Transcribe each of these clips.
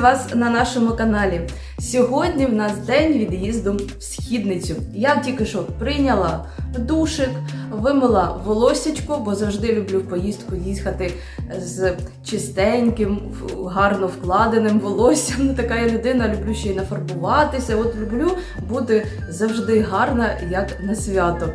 Вас на нашому каналі. Сьогодні в нас день від'їзду в східницю. Я тільки що прийняла душик, вимила волосечко, бо завжди люблю в поїздку їхати з чистеньким, гарно вкладеним волоссям. Ну, така я людина, люблю ще й нафарбуватися. От люблю бути завжди гарна, як на свято.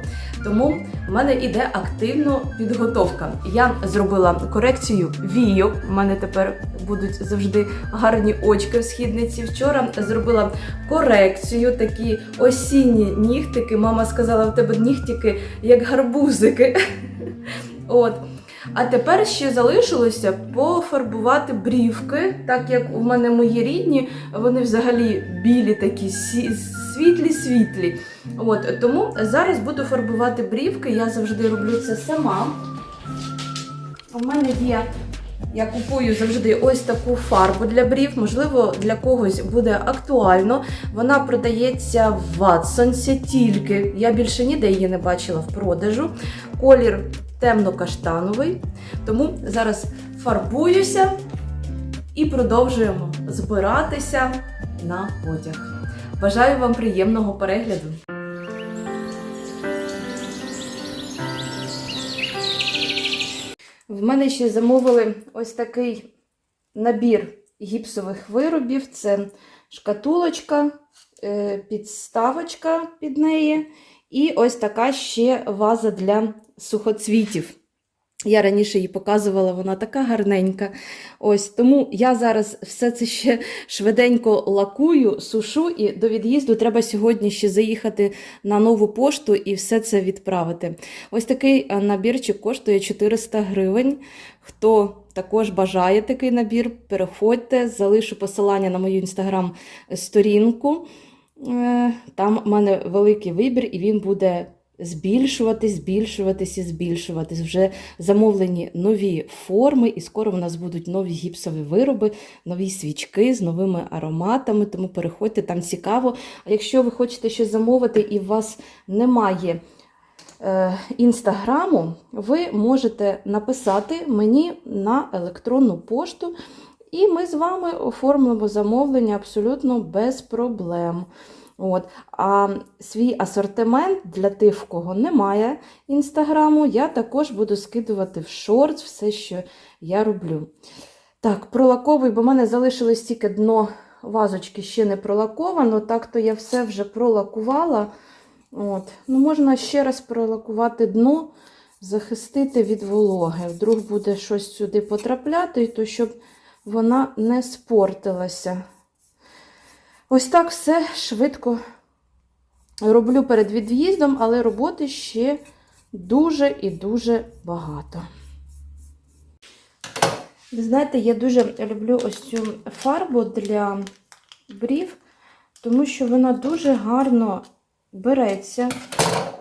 Тому в мене іде активно підготовка. Я зробила корекцію війок. У мене тепер будуть завжди гарні очки в східниці. Вчора зробила корекцію, такі осінні нігтики. Мама сказала, в тебе нігтики як гарбузики. От. А тепер ще залишилося пофарбувати брівки, так як у мене мої рідні, вони взагалі білі, такі світлі-світлі. От тому зараз буду фарбувати брівки. Я завжди роблю це сама. У мене є. Я купую завжди ось таку фарбу для брів. Можливо, для когось буде актуально. Вона продається в Ватсонсі тільки. Я більше ніде її не бачила в продажу. Колір темно-каштановий. Тому зараз фарбуюся і продовжуємо збиратися на потяг. Бажаю вам приємного перегляду. В мене ще замовили ось такий набір гіпсових виробів. Це шкатулочка, е, підставочка під неї, і ось така ще ваза для сухоцвітів. Я раніше її показувала, вона така гарненька. Ось тому я зараз все це ще швиденько лакую, сушу, і до від'їзду треба сьогодні ще заїхати на нову пошту і все це відправити. Ось такий е, набірчик коштує 400 гривень. Хто також бажає такий набір, переходьте, залишу посилання на мою інстаграм-сторінку. Е, Там в мене великий вибір, і він буде збільшуватись, збільшуватись і збільшуватись. Вже замовлені нові форми, і скоро в нас будуть нові гіпсові вироби, нові свічки з новими ароматами. Тому переходьте, там цікаво. А якщо ви хочете щось замовити і у вас немає е, інстаграму, ви можете написати мені на електронну пошту. І ми з вами оформимо замовлення абсолютно без проблем. От. А свій асортимент для тих, в кого немає інстаграму, я також буду скидувати в шортс все, що я роблю. Так, пролаковую, бо в мене залишилось тільки дно вазочки ще не пролаковано, так то я все вже пролакувала. От. Ну, Можна ще раз пролакувати дно, захистити від вологи. Вдруг буде щось сюди потрапляти, то щоб вона не спортилася. Ось так все швидко роблю перед від'їздом, але роботи ще дуже і дуже багато. Ви знаєте, я дуже люблю ось цю фарбу для брів, тому що вона дуже гарно береться,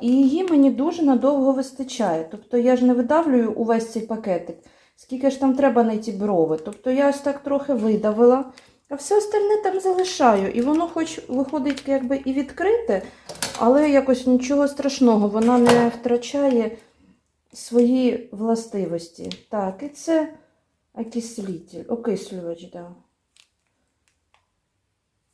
і її мені дуже надовго вистачає. Тобто я ж не видавлюю увесь цей пакетик, скільки ж там треба на брови. Тобто я ось так трохи видавила. А все остальне там залишаю. І воно хоч виходить якби і відкрите, але якось нічого страшного, вона не втрачає свої властивості. Так, і це окислитель, окислювач, да.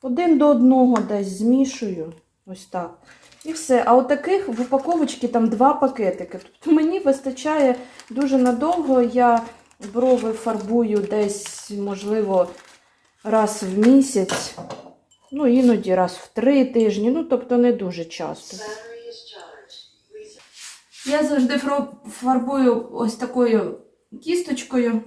Один до одного десь змішую. Ось так. І все. А от таких в упаковочці там два пакетики. Тобто мені вистачає дуже надовго. Я брови фарбую десь, можливо, раз в місяць, ну іноді раз в три тижні, ну тобто не дуже часто. Я завжди фарбую ось такою кісточкою.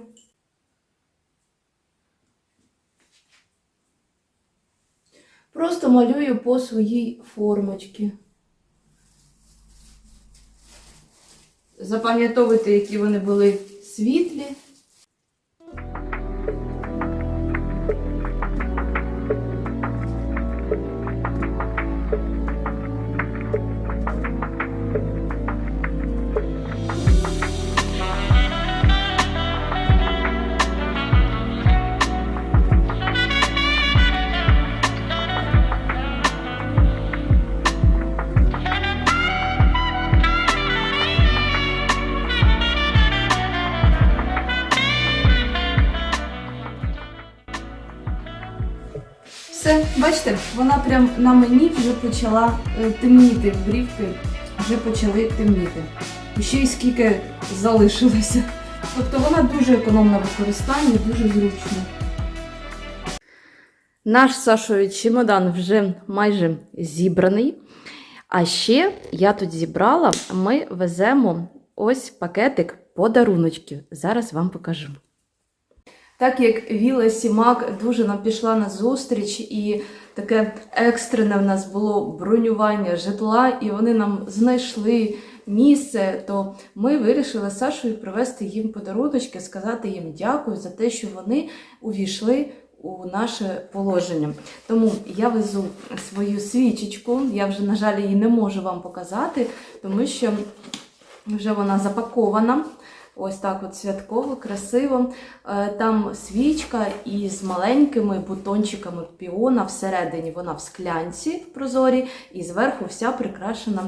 Просто малюю по своїй формочці. Запам'ятовуйте, які вони були світлі. Бачите, вона прям на мені вже почала е, темніти, брівки вже почали темніти. І ще й скільки залишилося. Тобто вона дуже економна в використанні, дуже зручна. Наш Сашою чемодан вже майже зібраний. А ще я тут зібрала, ми веземо ось пакетик подаруночків. Зараз вам покажу. Так як Віла Сімак дуже нам пішла на зустріч, і таке екстрене в нас було бронювання житла, і вони нам знайшли місце, то ми вирішили Сашою привезти їм подаруночки, сказати їм дякую за те, що вони увійшли у наше положення. Тому я везу свою свічечку. Я вже, на жаль, її не можу вам показати, тому що вже вона запакована. Ось так от святково, красиво. Е, Там свічка із маленькими бутончиками піона всередині. Вона в склянці прозорій, і зверху вся прикрашена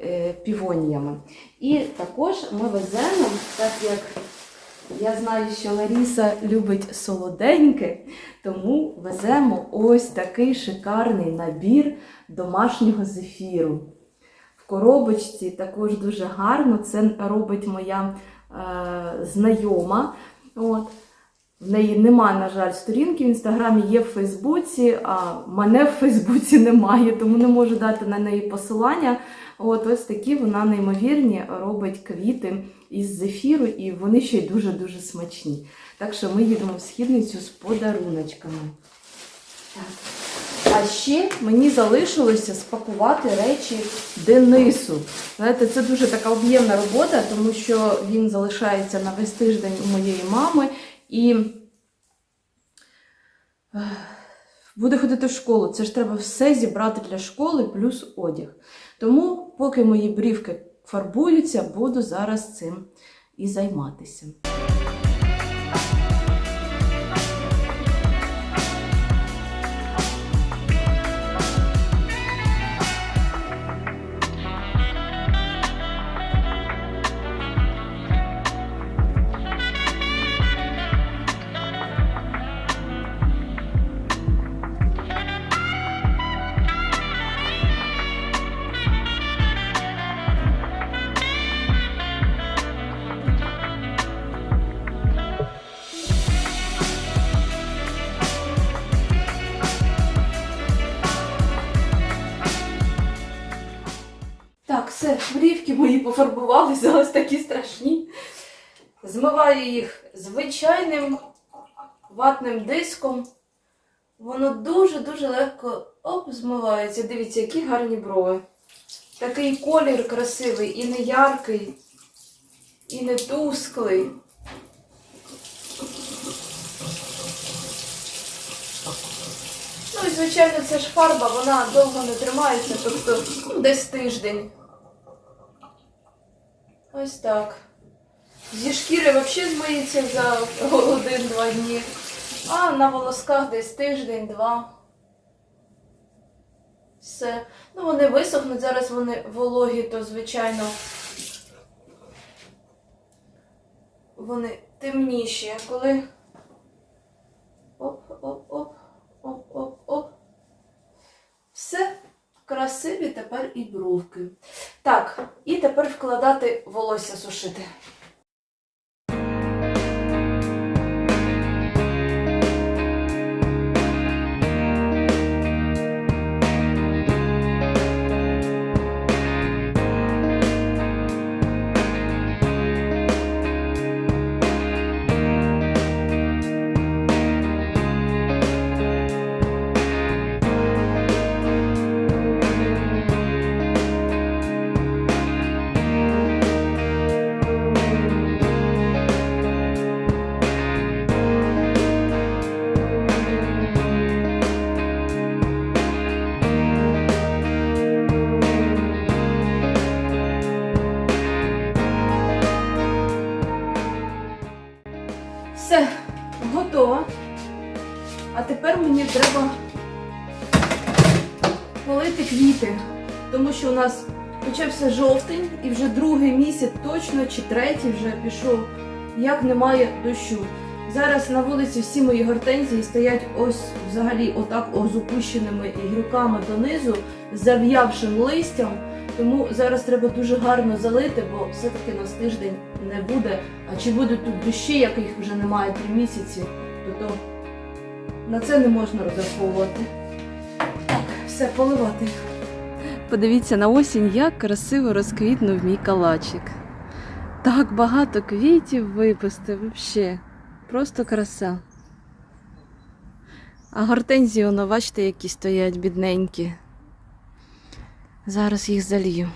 е, півоніями. І також ми веземо, так як я знаю, що Ларіса любить солоденьке, тому веземо ось такий шикарний набір домашнього зефіру. В коробочці також дуже гарно. Це робить моя знайома. От. В неї немає, на жаль, сторінки в інстаграмі, є в Фейсбуці, а мене в Фейсбуці немає, тому не можу дати на неї посилання. От ось такі вона неймовірні робить квіти із зефіру, і вони ще й дуже-дуже смачні. Так що ми їдемо в східницю з подаруночками. Так. А ще мені залишилося спакувати речі Денису. Знаєте, це дуже така об'ємна робота, тому що він залишається на весь тиждень у моєї мами і буде ходити в школу. Це ж треба все зібрати для школи, плюс одяг. Тому, поки мої брівки фарбуються, буду зараз цим і займатися. Пофарбувалися, ось такі страшні. Змиваю їх звичайним ватним диском. Воно дуже-дуже легко оп, змивається. Дивіться, які гарні брови. Такий колір красивий, і не яркий, і не тусклий. Ну і звичайно, це ж фарба, вона довго не тримається, тобто ну, десь тиждень. Ось так. Зі шкіри взагалі змиється за один-два дні. А на волосках десь тиждень-два. Все. Ну, вони висохнуть, зараз вони вологі, то звичайно. Вони темніші, коли. Оп-оп-оп. Оп-оп-оп. Все. Красиві тепер і бровки. Так, і тепер вкладати волосся сушити. Почався жовтень і вже другий місяць точно чи третій вже пішов, як немає дощу. Зараз на вулиці всі мої гортензії стоять ось взагалі отак о, з опущеними донизу, зав'явшим листям. Тому зараз треба дуже гарно залити, бо все-таки нас тиждень не буде. А чи будуть тут дощі, яких вже немає три місяці, то, то на це не можна розраховувати. Так, все, поливати. Подивіться на осінь, як красиво розквітнув мій калачик. Так багато квітів випустив, взагалі. Просто краса. А гортензії, воно, бачите, які стоять бідненькі. Зараз їх залью.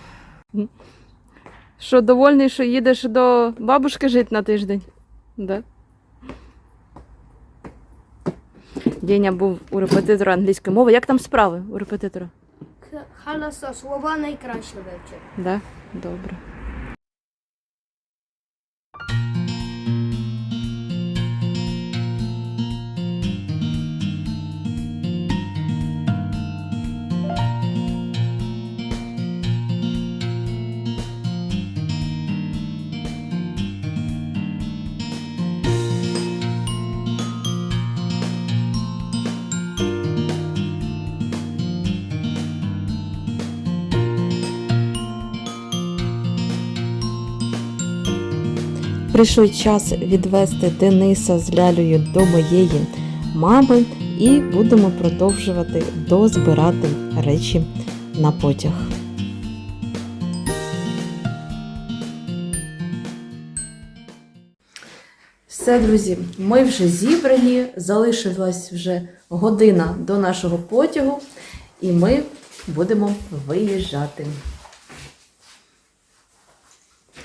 Що, довольний, що їдеш до бабушки жити на тиждень? Да? Деня був у репетитора англійської мови. Як там справи у репетитора? Халаса слова найкраще вивчив. Да? Добре. Прийшов час відвести Дениса з лялею до моєї мами і будемо продовжувати дозбирати речі на потяг. Все, друзі, ми вже зібрані, залишилась вже година до нашого потягу, і ми будемо виїжджати.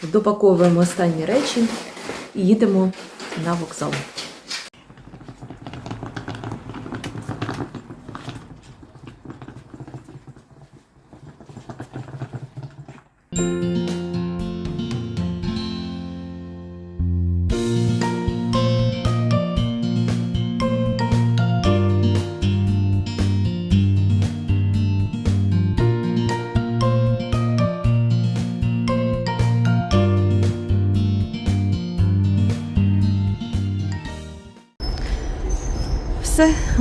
Допаковуємо останні речі і їдемо на вокзал. Все,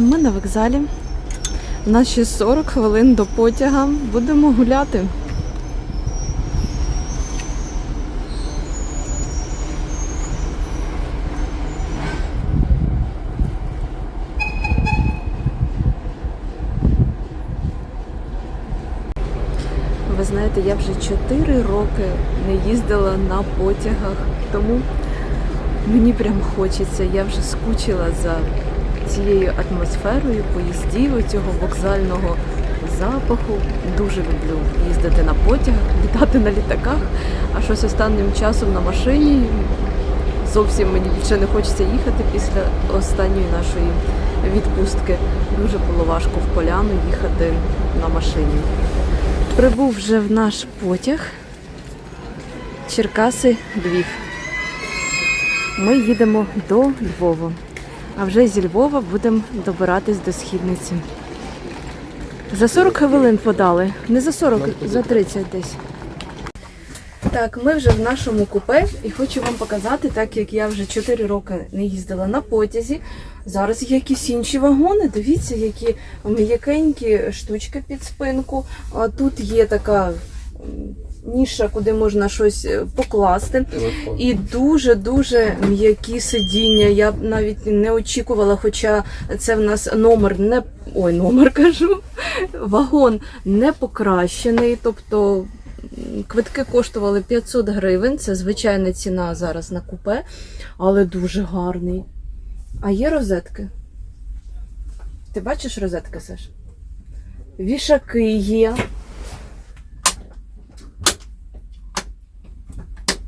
ми на вокзалі. У нас ще 40 хвилин до потяга. Будемо гуляти. Ви знаєте, я вже 4 роки не їздила на потягах, тому Мені прям хочеться, я вже скучила за цією атмосферою поїздів, цього вокзального запаху. Дуже люблю їздити на потягах, літати на літаках, а щось останнім часом на машині. Зовсім мені більше не хочеться їхати після останньої нашої відпустки. Дуже було важко в поляну їхати на машині. Прибув вже в наш потяг Черкаси Львів. Ми їдемо до Львова. А вже зі Львова будемо добиратись до східниці. За 40 хвилин подали. Не за 40, за 30 десь. Так, ми вже в нашому купе і хочу вам показати, так як я вже 4 роки не їздила на потязі. Зараз є якісь інші вагони. Дивіться, які м'якенькі штучки під спинку. А тут є така ніша, куди можна щось е, покласти. І дуже-дуже м'які сидіння. Я навіть не очікувала, хоча це в нас номер не ой, номер кажу. Вагон не покращений. Тобто квитки коштували 500 гривень. Це звичайна ціна зараз на купе, але дуже гарний. А є розетки. Ти бачиш розетки, Саш? Вішаки є.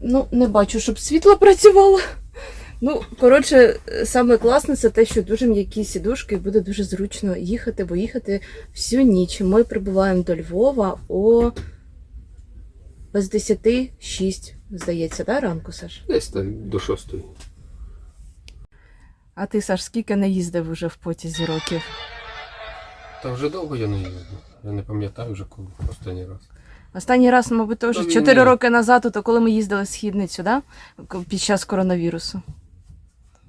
Ну, не бачу, щоб світло працювало. Ну, коротше, саме класне це те, що дуже м'які сідушки і буде дуже зручно їхати, бо їхати всю ніч. Ми прибуваємо до Львова о без 10 6, здається, да, ранку, Саш? Десь так до шостої. А ти, Саш, скільки не їздив уже в потязі років? Та вже довго я не їздив. Я не пам'ятаю вже коли останній раз. Останній раз, мабуть, теж 4 роки назад, то коли ми їздили в східницю, да? Під час коронавірусу.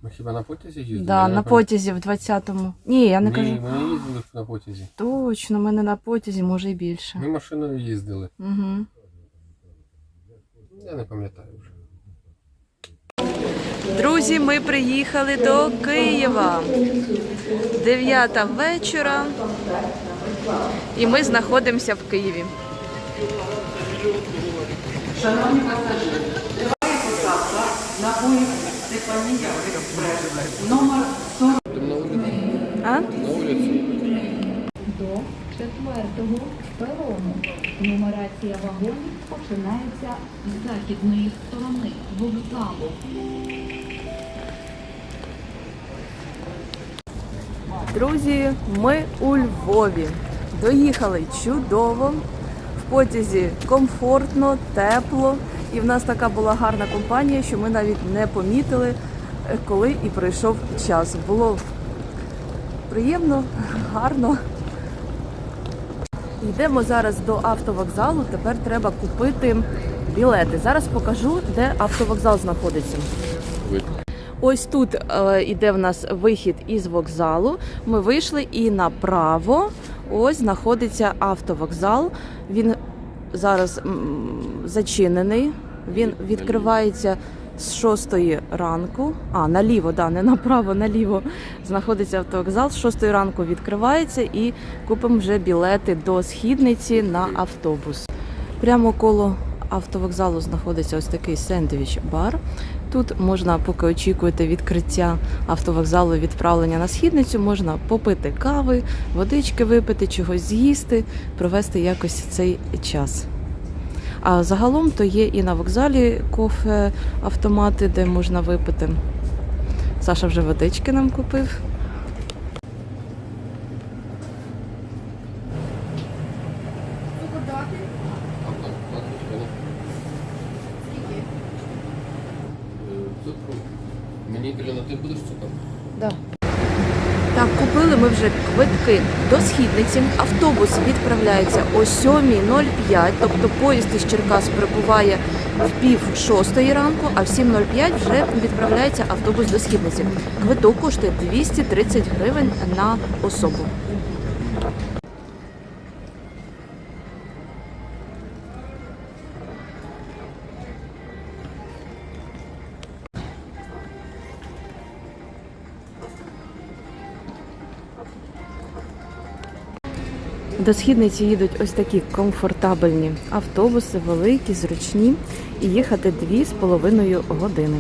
Ми хіба на потязі їздили? Да, на потязі в 20-му. Ні, я не Ні, кажу. ми не їздили на потязі. Точно, ми не на потязі, може і більше. Ми машиною їздили. Угу. Я не пам'ятаю вже. Друзі, ми приїхали до Києва. Дев'ята вечора. І ми знаходимося в Києві. Там на вулиці. А? На вулиці. до четвертого перону. Нумерація вагонів починається з західної сторони вокзалу. Друзі, ми у Львові. Доїхали чудово. Потязі комфортно, тепло. І в нас така була гарна компанія, що ми навіть не помітили, е, коли і прийшов час. Було приємно, гарно. Йдемо зараз до автовокзалу. Тепер треба купити білети. Зараз покажу, де автовокзал знаходиться. Ось тут е, іде в нас вихід із вокзалу. Ми вийшли і направо ось знаходиться автовокзал. Він зараз зачинений. Він відкривається з 6 ранку. А, наліво, да, не направо, наліво знаходиться автовокзал. З 6 ранку відкривається і купимо вже білети до східниці на автобус. Прямо коло автовокзалу знаходиться ось такий сендвіч-бар. Тут можна, поки очікуєте відкриття автовокзалу відправлення на східницю, можна попити кави, водички випити, чогось з'їсти, провести якось цей час. А загалом то є і на вокзалі кофе, автомати, де можна випити. Саша вже водички нам купив. А там, так, воно. Е, Цукру. Мені Ірина, ти будеш цукор? Да. Так, купили ми вже квитки до східниці. Автобус відправляється о 7.05, тобто поїзд із Черкас прибуває в пів шостої ранку, а в 7.05 вже відправляється автобус до східниці. Квиток коштує 230 гривень на особу. До східниці їдуть ось такі комфортабельні автобуси, великі, зручні, і їхати дві з половиною години.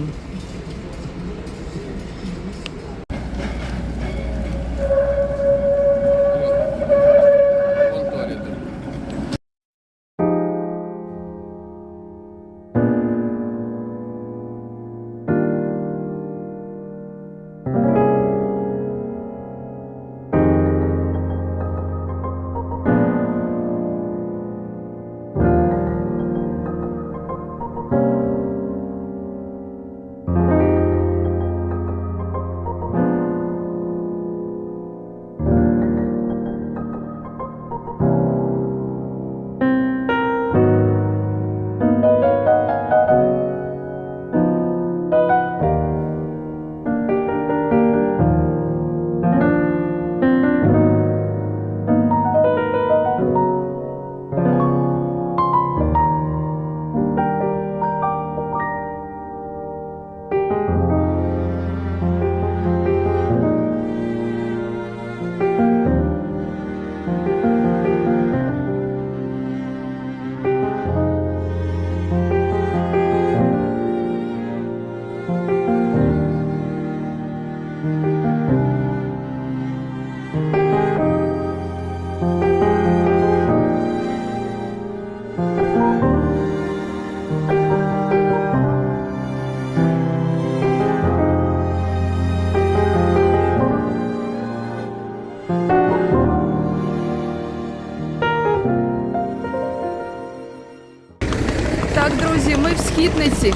Так, друзі, ми в східниці.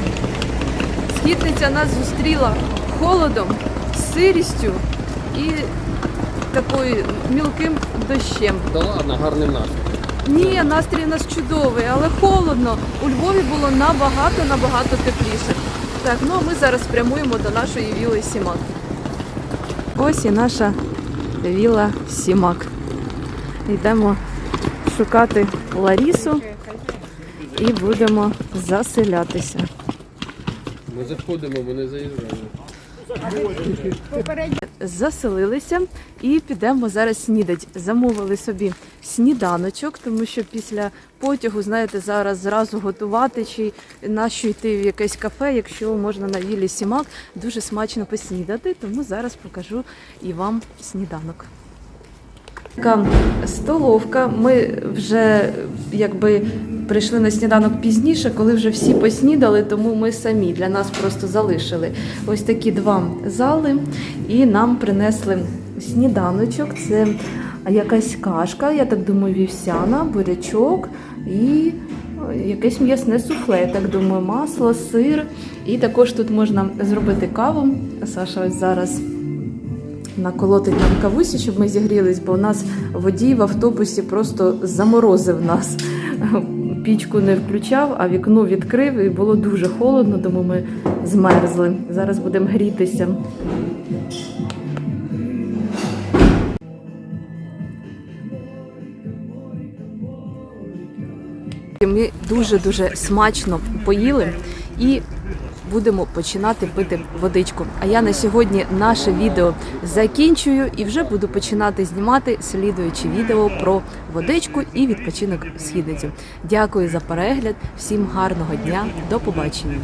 Східниця нас зустріла холодом, сирістю і такою мілким дощем. Да ладно, гарний настрій. Ні, настрій у нас чудовий, але холодно. У Львові було набагато набагато тепліше. Так, ну а ми зараз прямуємо до нашої віли Сімак. Ось і наша віла Сімак. Йдемо шукати Ларісу і будемо заселятися. Ми заходимо, ми не заїжджаємо. Заселилися і підемо зараз снідати. Замовили собі сніданочок, тому що після потягу, знаєте, зараз зразу готувати чи нащо йти в якесь кафе, якщо можна на віллі Сімак дуже смачно поснідати. Тому зараз покажу і вам сніданок. Така столовка. Ми вже якби прийшли на сніданок пізніше, коли вже всі поснідали, тому ми самі для нас просто залишили ось такі два зали, і нам принесли сніданочок. Це якась кашка, я так думаю, вівсяна, бурячок і якесь м'ясне суфле, я так думаю, масло, сир. І також тут можна зробити каву. Саша ось зараз наколотить нам кавусі, щоб ми зігрілись, бо у нас водій в автобусі просто заморозив нас. Пічку не включав, а вікно відкрив і було дуже холодно, тому ми змерзли. Зараз будемо грітися. Ми дуже-дуже смачно поїли і будемо починати пити водичку. А я на сьогодні наше відео закінчую і вже буду починати знімати слідуючі відео про водичку і відпочинок східницю. Дякую за перегляд, всім гарного дня, до побачення.